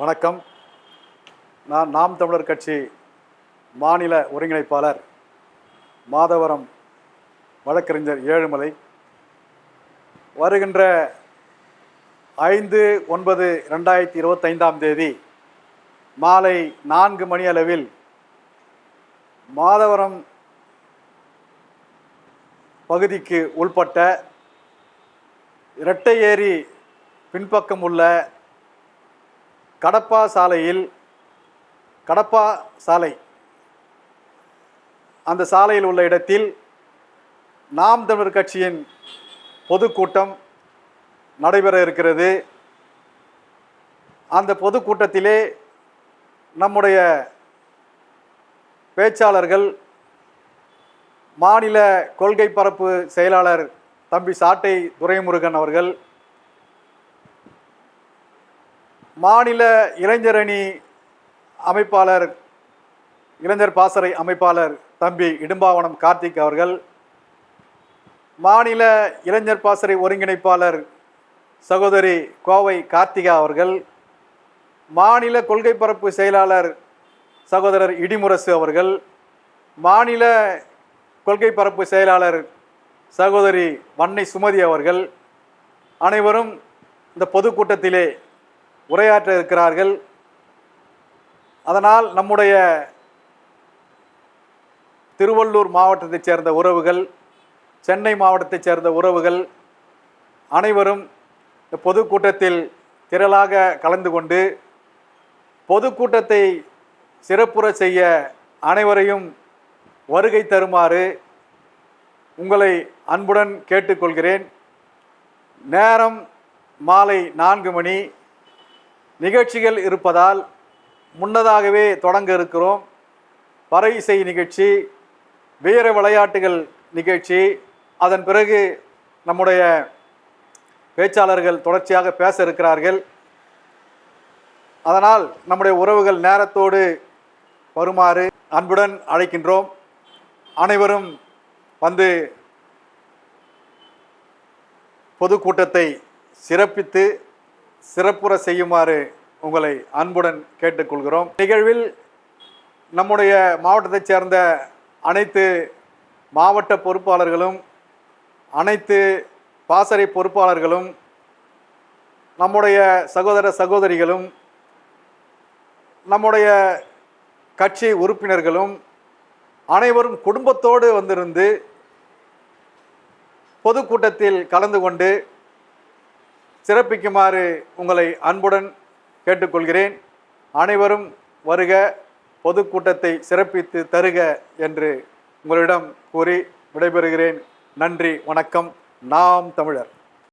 வணக்கம். நான் நாம் தமிழர் கட்சி மாநில ஒருங்கிணைப்பாளர் மாதவரம் வழக்கறிஞர் ஏழுமலை. வருகின்ற ஐந்து ஒன்பது ரெண்டாயிரத்தி இருபத்தைந்தாம் தேதி மாலை நான்கு மணி அளவில் மாதவரம் பகுதிக்கு உள்பட்ட இரட்டை ஏரி பின்பக்கம் உள்ள கடப்பா சாலையில் கடப்பா சாலை. அந்த சாலையில் உள்ள இடத்தில் நாம் தமிழர் கட்சியின் பொதுக்கூட்டம் நடைபெற இருக்கிறது. அந்த பொதுக்கூட்டத்திலே நம்முடைய பேச்சாளர்கள் மாநில கொள்கை பரப்பு செயலாளர் தம்பி சாட்டை துரைமுருகன் அவர்கள் மாநில இளைஞரணி அமைப்பாளர் இளைஞர் பாசறை அமைப்பாளர் தம்பி இடும்பாவனம் கார்த்திக் அவர்கள் மாநில இளைஞர் பாசறை ஒருங்கிணைப்பாளர் சகோதரி கோவை கார்த்திகா அவர்கள் மாநில கொள்கை பரப்பு செயலாளர் சகோதரர் இடிமுரசு அவர்கள் மாநில கொள்கை பரப்பு செயலாளர் சகோதரி வன்னை சுமதி அவர்கள் அனைவரும் இந்த பொதுக்கூட்டத்திலே உரையாற்ற இருக்கிறார்கள். அதனால் நம்முடைய திருவள்ளூர் மாவட்டத்தைச் சேர்ந்த உறவுகள் சென்னை மாவட்டத்தைச் சேர்ந்த உறவுகள் அனைவரும் பொதுக்கூட்டத்தில் திரளாக கலந்து கொண்டு பொதுக்கூட்டத்தை சிறப்புற செய்ய அனைவரையும் வருகை தருமாறு உங்களை அன்புடன் கேட்டுக்கொள்கிறேன். நேரம் மாலை நான்கு மணி. நிகழ்ச்சிகள் இருப்பதால் முன்னதாகவே தொடங்க இருக்கிறோம். பறை இசை நிகழ்ச்சி வீர விளையாட்டுகள் நிகழ்ச்சி அதன் பிறகு நம்முடைய பேச்சாளர்கள் தொடர்ச்சியாக பேச இருக்கிறார்கள். அதனால் நம்முடைய உறவுகள் நேரத்தோடு வருமாறு அன்புடன் அழைக்கின்றோம். அனைவரும் வந்து பொதுக்கூட்டத்தை சிறப்பித்து சிறப்புற செய்யுமாறு உங்களை அன்புடன் கேட்டுக்கொள்கிறோம். நிகழ்வில் நம்முடைய மாவட்டத்தைச் சேர்ந்த அனைத்து மாவட்ட பொறுப்பாளர்களும் அனைத்து பாசறை பொறுப்பாளர்களும் நம்முடைய சகோதர சகோதரிகளும் நம்முடைய கட்சி உறுப்பினர்களும் அனைவரும் குடும்பத்தோடு வந்திருந்து பொதுக்கூட்டத்தில் கலந்து கொண்டு சிறப்பிக்குமாறு உங்களை அன்புடன் கேட்டுக்கொள்கிறேன். அனைவரும் வருக பொதுக்கூட்டத்தை சிறப்பித்து தருக என்று உங்களிடம் கூறி விடைபெறுகிறேன். நன்றி வணக்கம். நாம் தமிழர்.